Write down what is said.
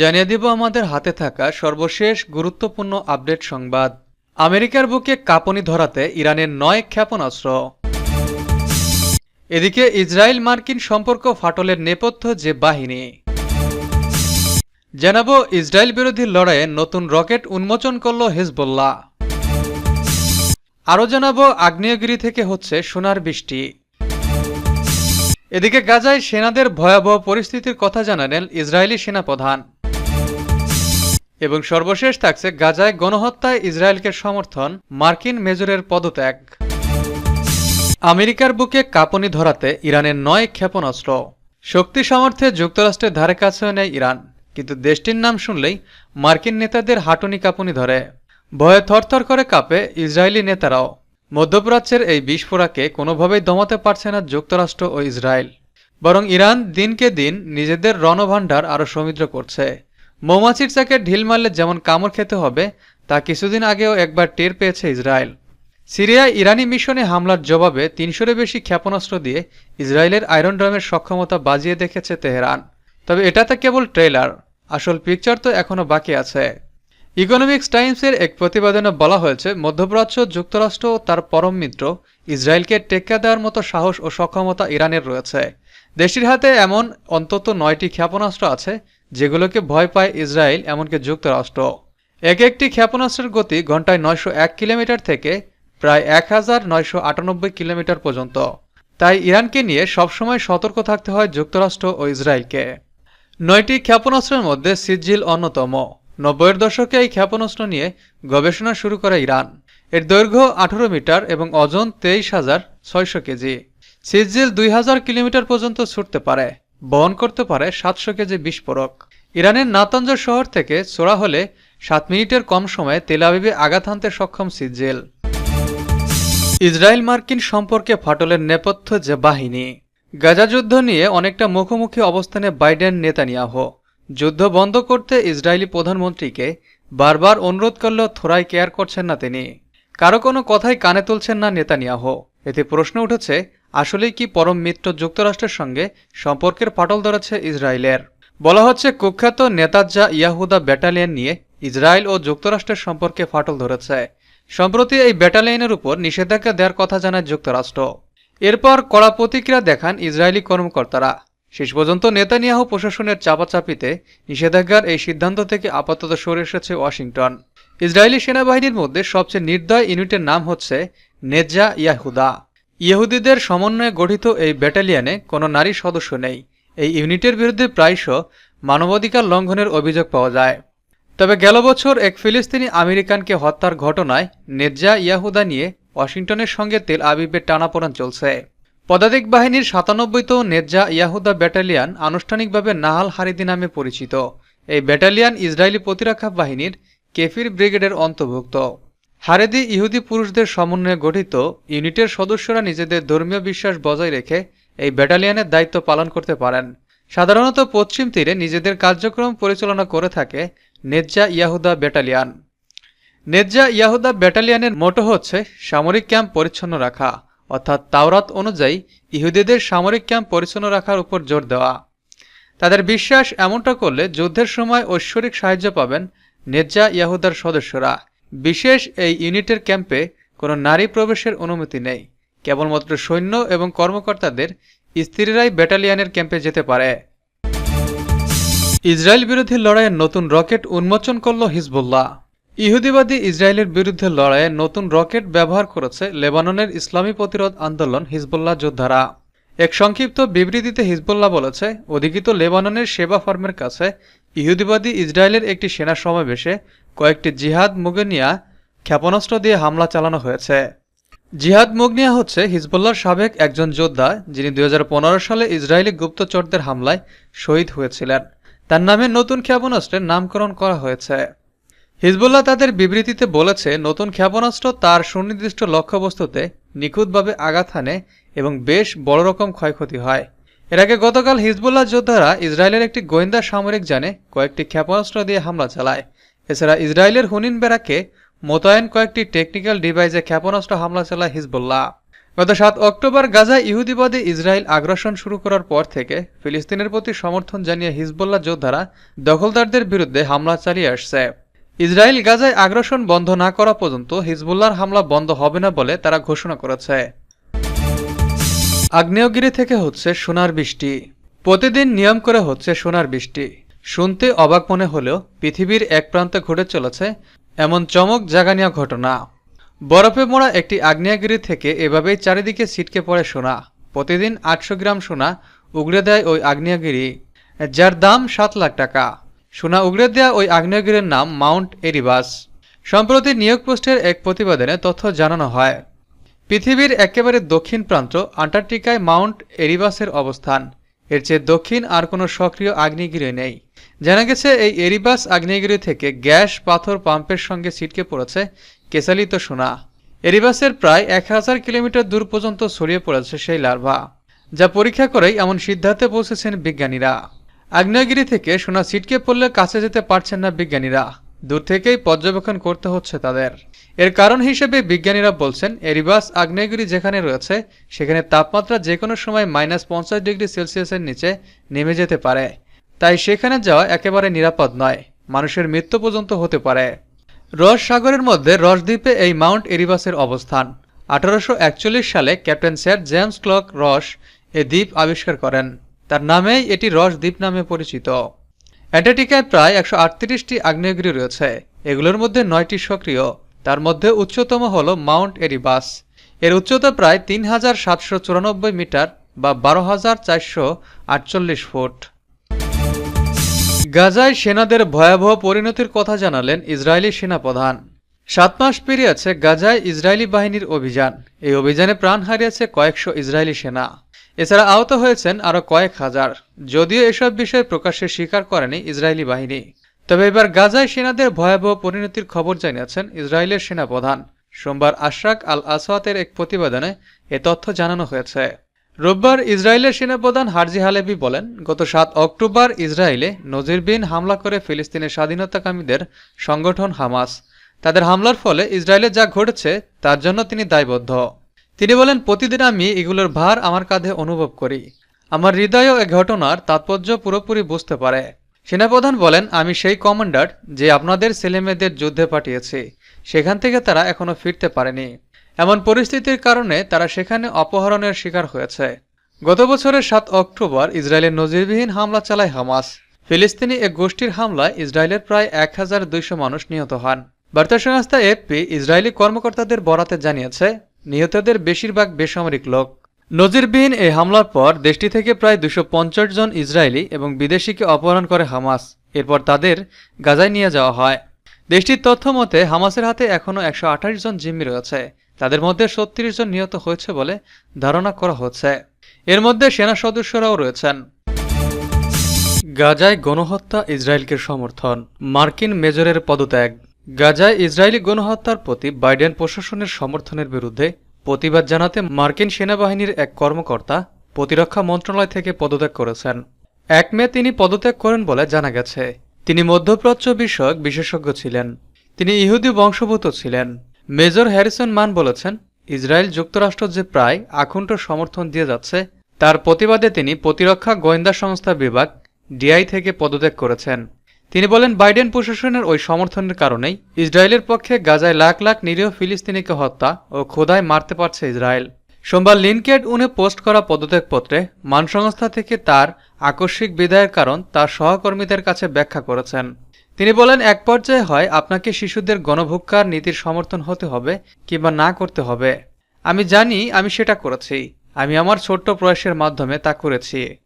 জানিয়ে দিব আমাদের হাতে থাকা সর্বশেষ গুরুত্বপূর্ণ আপডেট সংবাদ। আমেরিকার বুকে কাঁপনি ধরাতে ইরানের নয় ক্ষেপণাস্ত্র। এদিকে ইসরায়েল মার্কিন সম্পর্ক ফাটলের নেপথ্য যে বাহিনী। জানাব, ইসরায়েল বিরোধী লড়াইয়ে নতুন রকেট উন্মোচন করল হিজবুল্লাহ। আরও জানাব, আগ্নেয়গিরি থেকে হচ্ছে সোনার বৃষ্টি। এদিকে গাজায় সেনাদের ভয়াবহ পরিস্থিতির কথা জানালেন ইসরায়েলি সেনাপ্রধান। এবং সর্বশেষ থাকছে গাজায় গণহত্যায় ইসরায়েলকে সমর্থন মার্কিন মেজরের পদত্যাগ। আমেরিকার বুকে কাঁপনি ধরাতে ইরানের নয় ক্ষেপণাস্ত্র। শক্তি সামর্থ্যে যুক্তরাষ্ট্রের ধারে কাছেও নেয় ইরান, কিন্তু দেশটির নাম শুনলেই মার্কিন নেতাদের হাঁটুনি কাঁপুনি ধরে। ভয়ে থরথর করে কাঁপে ইসরায়েলি নেতারাও। মধ্যপ্রাচ্যের এই বিস্ফোরাকে কোনোভাবেই দমাতে পারছে না যুক্তরাষ্ট্র ও ইসরায়েল। বরং ইরান দিনকে দিন নিজেদের রণভাণ্ডার আরও সমৃদ্ধ করছে। মৌমাছির চাকে ঢিল মারলে যেমন কামড় খেতে হবে, তা কিছুদিন আগেও একবার টের পেয়েছে ইসরায়েল। সিরিয়ায় ইরানি মিশনে হামলার জবাবে তিনশোরও বেশি ক্ষেপণাস্ত্র দিয়ে ইসরায়েলের আয়রন ড্রামের সক্ষমতা বাজিয়ে দেখেছে তেহরান। তবে এটাতে কেবল ট্রেলার, আসল পিকচার তো এখনও বাকি আছে। ইকোনমিক্স টাইমসের এক প্রতিবেদনে বলা হয়েছে, মধ্যপ্রাচ্য, যুক্তরাষ্ট্র ও তার পরম মিত্র ইসরায়েলকে টেক্কা দেওয়ার মতো সাহস ও সক্ষমতা ইরানের রয়েছে। দেশটির হাতে এমন অন্তত নয়টি ক্ষেপণাস্ত্র আছে যেগুলোকে ভয় পায় ইসরায়েল, এমনকি যুক্তরাষ্ট্র। এক একটি ক্ষেপণাস্ত্রের গতি ঘন্টায় নয়শো এক কিলোমিটার থেকে প্রায় এক হাজার নয়শো আটানব্বই কিলোমিটার পর্যন্ত। তাই ইরানকে নিয়ে সবসময় সতর্ক থাকতে হয় যুক্তরাষ্ট্র ও ইসরায়েলকে। নয়টি ক্ষেপণাস্ত্রের মধ্যে সিজিল অন্যতম। নব্বইয়ের দশকে এই ক্ষেপণাস্ত্র নিয়ে গবেষণা শুরু করে ইরান। এর দৈর্ঘ্য আঠারো মিটার এবং ওজন তেইশ হাজার ছয়শো কেজি। সিজিল দুই হাজার কিলোমিটার পর্যন্ত ছুটতে পারে। বহন করতে পারে সাতশো কেজি বিস্ফোরক। ইরানের নাতাঞ্জ শহর থেকে চোরা হলে সাত মিনিটের কম সময়ে তেলাবিবে আঘাত হানতে সক্ষম সিজিল। ইসরায়েল মার্কিন সম্পর্কে ফাটলের নেপথ্য যে বাহিনী। গাজা যুদ্ধ নিয়ে অনেকটা মুখোমুখি অবস্থানে বাইডেন নেতানিয়াহ। যুদ্ধ বন্ধ করতে ইসরায়েলি প্রধানমন্ত্রীকে বারবার অনুরোধ করলেও থোড়াই কেয়ার করছেন না তিনি। কারও কোনো কথাই কানে তুলছেন না নেতানিয়াহ। এতে প্রশ্ন উঠেছে আসলেই কি পরম মিত্র যুক্তরাষ্ট্রের সঙ্গে সম্পর্কের ফাটল ধরেছে ইসরায়েলের? বলা হচ্ছে কুখ্যাত নেতাজ্জা ইয়াহুদা ব্যাটালিয়ন নিয়ে ইসরায়েল ও যুক্তরাষ্ট্রের সম্পর্কে ফাটল ধরেছে। সম্প্রতি এই ব্যাটালিয়নের উপর নিষেধাজ্ঞা দেওয়ার কথা জানায় যুক্তরাষ্ট্র। এরপর কড়া প্রতিক্রিয়া দেখান ইসরায়েলি কর্মকর্তারা। শেষ পর্যন্ত নেতানিয়াহু প্রশাসনের চাপাচাপিতে নিষেধাজ্ঞার এই সিদ্ধান্ত থেকে আপাতত সরে এসেছে ওয়াশিংটন। ইসরায়েলি সেনাবাহিনীর মধ্যে সবচেয়ে নির্দয় ইউনিটের নাম হচ্ছে নেজা ইয়াহুদা। ইহুদিদের সমন্বয়ে গঠিত এই ব্যাটালিয়ানে কোনো নারী সদস্য নেই। এই ইউনিটের বিরুদ্ধে প্রায়শ মানবাধিকার লঙ্ঘনের অভিযোগ পাওয়া যায়। তবে গেল বছর এক ফিলিস্তিনি আমেরিকানকে হত্যার ঘটনায় নেজ্জা ইয়াহুদা নিয়ে ওয়াশিংটনের সঙ্গে তেল আবিবের টানাপোড়ান চলছে। পদাতিক বাহিনীর সাতানব্বইতম নেজ্জা ইয়াহুদা ব্যাটালিয়ান আনুষ্ঠানিকভাবে নাহাল হারিদি নামে পরিচিত। এই ব্যাটালিয়ান ইসরায়েলি প্রতিরক্ষা বাহিনীর কেফির ব্রিগেডের অন্তর্ভুক্ত। হারেদি ইহুদি পুরুষদের সমন্বয়ে গঠিত ইউনিটের সদস্যরা নিজেদের ধর্মীয় বিশ্বাস বজায় রেখে এই ব্যাটালিয়নের দায়িত্ব পালন করতে পারেন। সাধারণত পশ্চিম তীরে নিজেদের কার্যক্রম পরিচালনা করে থাকে নেজ্জা ইয়াহুদা ব্যাটালিয়ান। নেজ্জা ইয়াহুদা ব্যাটালিয়ানের মোটো হচ্ছে সামরিক ক্যাম্প পরিচ্ছন্ন রাখা, অর্থাৎ তাওরাত অনুযায়ী ইহুদিদের সামরিক ক্যাম্প পরিচ্ছন্ন রাখার উপর জোর দেওয়া। তাদের বিশ্বাস এমনটা করলে যুদ্ধের সময় ঐশ্বরিক সাহায্য পাবেন নেজ্জা ইয়াহুদার সদস্যরা। বিশেষ এই ইউনিটের ক্যাম্পে কোনো নারী প্রবেশের অনুমতি নেই। কেবলমাত্র সৈন্য এবং কর্মকর্তাদের স্ত্রীরাই ব্যাটালিয়ানের ক্যাম্পে যেতে পারে। ইসরায়েল বিরোধী লড়াইয়ে নতুন রকেট উন্মোচন করল হিজবুল্লাহ। ইহুদিবাদী ইসরায়েলের বিরুদ্ধে লড়াইয়ে নতুন রকেট ব্যবহার করেছে লেবাননের ইসলামী প্রতিরোধ আন্দোলন হিজবুল্লাহ যোদ্ধারা। এক সংক্ষিপ্ত বিবৃতিতে হিজবুল্লাহ বলেছে, অধিকৃত লেবাননের সেবা ফার্মের কাছে ইহুদিবাদী ইসরায়েলের একটি সেনা সমাবেশে কয়েকটি জিহাদ মুগনিয়া ক্ষেপণাস্ত্র দিয়ে হামলা চালানো হয়েছে। জিহাদ মুগনিয়া হচ্ছে হিজবুল্লাহর সাবেক একজন যোদ্ধা, যিনি দুই সালে ইসরায়েলি গুপ্তচরদের হামলায় শহীদ হয়েছিলেন। তার নামে নতুন ক্ষেপণাস্ত্রের নামকরণ করা হয়েছে। হিজবুল্লাহ তাদের বিবৃতিতে বলেছে, নতুন ক্ষেপণাস্ত্র তার সুনির্দিষ্ট লক্ষ্যবস্তুতে নিখুঁতভাবে আঘাত হানে এবং বেশ বড় রকম ক্ষয়ক্ষতি হয়। এর আগে গতকাল হিজবুল্লাহ যোদ্ধারা ইসরায়েলের একটি গোয়েন্দা সামরিক যানে কয়েকটি ক্ষেপণাস্ত্র দিয়ে হামলা চালায়। এছাড়া ইসরায়েলের হুনিন বেরাকে মোতায়েন কয়েকটি টেকনিক্যাল ডিভাইসে ক্ষেপণাস্ত্র হামলা চালায় হিজবুল্লাহ। গত সাত অক্টোবর গাজায় ইহুদিবাদী ইসরায়েল আগ্রাসন শুরু করার পর থেকে ফিলিস্তিনের প্রতি সমর্থন জানিয়ে হিজবুল্লাহ যোদ্ধারা দখলদারদের বিরুদ্ধে হামলা চালিয়ে আসছে। ইসরায়েল গাজায় আগ্রাসন বন্ধ না করা পর্যন্ত হিজবুল্লাহর হামলা বন্ধ হবে না বলে তারা ঘোষণা করেছে। আগ্নেয়গিরি থেকে হচ্ছে সোনার বৃষ্টি। প্রতিদিন নিয়ম করে হচ্ছে সোনার বৃষ্টি। শুনতে অবাক মনে হলেও পৃথিবীর এক প্রান্তে ঘটে চলেছে এমন চমক জাগানিয়া ঘটনা। বরফে মোড়া একটি আগ্নেয়গিরি থেকে এভাবেই চারিদিকে ছিটকে পড়ে সোনা। প্রতিদিন আটশো গ্রাম সোনা উগড়ে দেয় ওই আগ্নেয়গিরি, যার দাম সাত লাখ টাকা। সোনা উগড়ে দেওয়া ওই আগ্নেয়গিরির নাম মাউন্ট এরিবাস সম্প্রতি নিয়োগ পোস্টের এক প্রতিবেদনে তথ্য জানানো হয়, পৃথিবীর একেবারে দক্ষিণ প্রান্ত আন্টার্কটিকায় মাউন্ট এরিবাসের অবস্থান। এর চেয়ে দক্ষিণ আর কোনো সক্রিয় আগ্নেয়গিরি নেই। জানা গেছে, এই এরিবাস আগ্নেয়গিরি থেকে গ্যাস পাথর পাম্পের সঙ্গে ছিটকে পড়েছে কেসালিত সোনা। এরিবাসের প্রায় এক হাজার কিলোমিটার দূর পর্যন্ত ছড়িয়ে পড়েছে সেই লার্ভা, যা পরীক্ষা করেই এমন সিদ্ধান্তে পৌঁছেছেন বিজ্ঞানীরা। আগ্নেয়গিরি থেকে সোনা ছিটকে পড়লে কাছে যেতে পারছেন না বিজ্ঞানীরা। দূর থেকেই পর্যবেক্ষণ করতে হচ্ছে তাদের। এর কারণ হিসেবে বিজ্ঞানীরা বলছেন, এরিবাস আগ্নেয়গিরি যেখানে রয়েছে, সেখানে তাপমাত্রা যে কোনো সময় মাইনাস পঞ্চাশ ডিগ্রি সেলসিয়াসের নিচে নেমে যেতে পারে। তাই সেখানে যাওয়া একেবারে নিরাপদ নয়, মানুষের মৃত্যু পর্যন্ত হতে পারে। রস সাগরের মধ্যে রস দ্বীপে এই মাউন্ট এরিবাসের অবস্থান। আঠারোশো একচল্লিশ সালে ক্যাপ্টেন স্যার জেমস ক্লক রস এ দ্বীপ আবিষ্কার করেন। তার নামেই এটি রস দ্বীপ নামে পরিচিত। অ্যান্টার্কটিকায় প্রায় একশো আটত্রিশটি আগ্নেয়গিরি রয়েছে। এগুলোর মধ্যে নয়টি সক্রিয়। তার মধ্যে উচ্চতম হল মাউন্ট এরিবাস। এর উচ্চতা প্রায় তিন হাজার সাতশো চুরানব্বই মিটার বা বারো হাজার চারশো আটচল্লিশ ফুট। গাজায় সেনাদের ভয়াবহ পরিণতির কথা জানালেন ইসরায়েলি সেনাপ্রধান। সাত মাস পেরিয়েছে গাজায় ইসরায়েলি বাহিনীর অভিযান। এই অভিযানে প্রাণ হারিয়েছে কয়েকশো ইসরায়েলি সেনা। এছাড়া আহত হয়েছেন আরও কয়েক হাজার। যদিও এসব বিষয় প্রকাশ্যে স্বীকার করেনি ইসরায়েলি বাহিনী। তবে এবার গাজায় সেনাদের ভয়াবহ পরিণতির খবর জানিয়েছেন ইসরায়েলের সেনাপ্রধান। সোমবার আশরাক আল আসওয়াতের এক প্রতিবেদনে এ তথ্য জানানো হয়েছে। রোববার ইসরায়েলের সেনাপ্রধান হারজি হালেবি বলেন, গত সাত অক্টোবর ইসরায়েলে নজিরবিহীন হামলা করে ফিলিস্তিনের স্বাধীনতাকামীদের সংগঠন হামাস। তাদের হামলার ফলে ইসরায়েলে যা ঘটেছে, তার জন্য তিনি দায়বদ্ধ। তিনি বলেন, প্রতিদিন আমি এগুলোর ভার আমার কাঁধে অনুভব করি। আমার হৃদয়ও এ ঘটনার তাৎপর্য পুরোপুরি বুঝতে পারে। সেনাপ্রধান বলেন, আমি সেই কমান্ডার যে আপনাদের ছেলেমেয়েদের যুদ্ধে পাঠিয়েছি, সেখান থেকে তারা এখনও ফিরতে পারেনি। এমন পরিস্থিতির কারণে তারা সেখানে অপহরণের শিকার হয়েছে। গত বছরের সাত অক্টোবর ইসরায়েলের নজিরবিহীন হামলা চালায় হামাস। ফিলিস্তিনি এক গোষ্ঠীর হামলায় ইসরায়েলের প্রায় এক হাজার দুইশো মানুষ নিহত হন। বার্তা সংস্থা এফপি ইসরায়েলি কর্মকর্তাদের বরাতে জানিয়েছে নিহতদের বেশিরভাগ বেসামরিক লোক। নজিরবিহীন এই হামলার পর দেশটি থেকে প্রায় দুশো জন ইসরায়েলি এবং বিদেশিকে অপহরণ করে হামাস। এরপর তাদের গাজায় নিয়ে যাওয়া হয়। দেশটির তথ্য মতে, হামাসের হাতে এখনও একশো আঠাশ জন জিম্মি রয়েছে। তাদের মধ্যে সত্তিরিশ জন নিহত হয়েছে বলে ধারণা করা হচ্ছে। এর মধ্যে সেনা সদস্যরাও রয়েছেন। গাজায় গণহত্যা ইসরায়েলকে সমর্থন। মার্কিন মেজরের পদত্যাগ। গাজায় ইসরায়েলি গণহত্যার প্রতি বাইডেন প্রশাসনের সমর্থনের বিরুদ্ধে প্রতিবাদ জানাতে মার্কিন সেনাবাহিনীর এক কর্মকর্তা প্রতিরক্ষা মন্ত্রণালয় থেকে পদত্যাগ করেছেন। এক মে তিনি পদত্যাগ করেন বলে জানা গেছে। তিনি মধ্যপ্রাচ্য বিষয়ক বিশেষজ্ঞ ছিলেন। তিনি ইহুদি বংশভূত ছিলেন। মেজর হ্যারিসন মান বলেছেন, ইসরায়েল যুক্তরাষ্ট্র যে প্রায় আকুণ্ঠ সমর্থন দিয়ে যাচ্ছে, তার প্রতিবাদে তিনি প্রতিরক্ষা গোয়েন্দা সংস্থা বিভাগ ডিআই থেকে পদত্যাগ করেছেন। তিনি বলেন, বাইডেন প্রশাসনের ওই সমর্থনের কারণেই ইসরায়েলের পক্ষে গাজায় লাখ লাখ নিরীহ ফিলিস্তিনিকে হত্যা ও খোদায় মারতে পারছে ইসরায়েল। সোমবার লিনকেড উনে পোস্ট করা পদত্যাগপত্রে মান সংস্থা থেকে তার আকস্মিক বিদায়ের কারণ তার সহকর্মীদের কাছে ব্যাখ্যা করেছেন। তিনি বলেন, এক পর্যায়ে হয়, আপনাকে শিশুদের গণভুক্কার নীতির সমর্থন হতে হবে কিংবা না করতে হবে। আমি জানি আমি সেটা করেছি। আমি আমার ছোট্ট প্রয়াসের মাধ্যমে তা করেছি।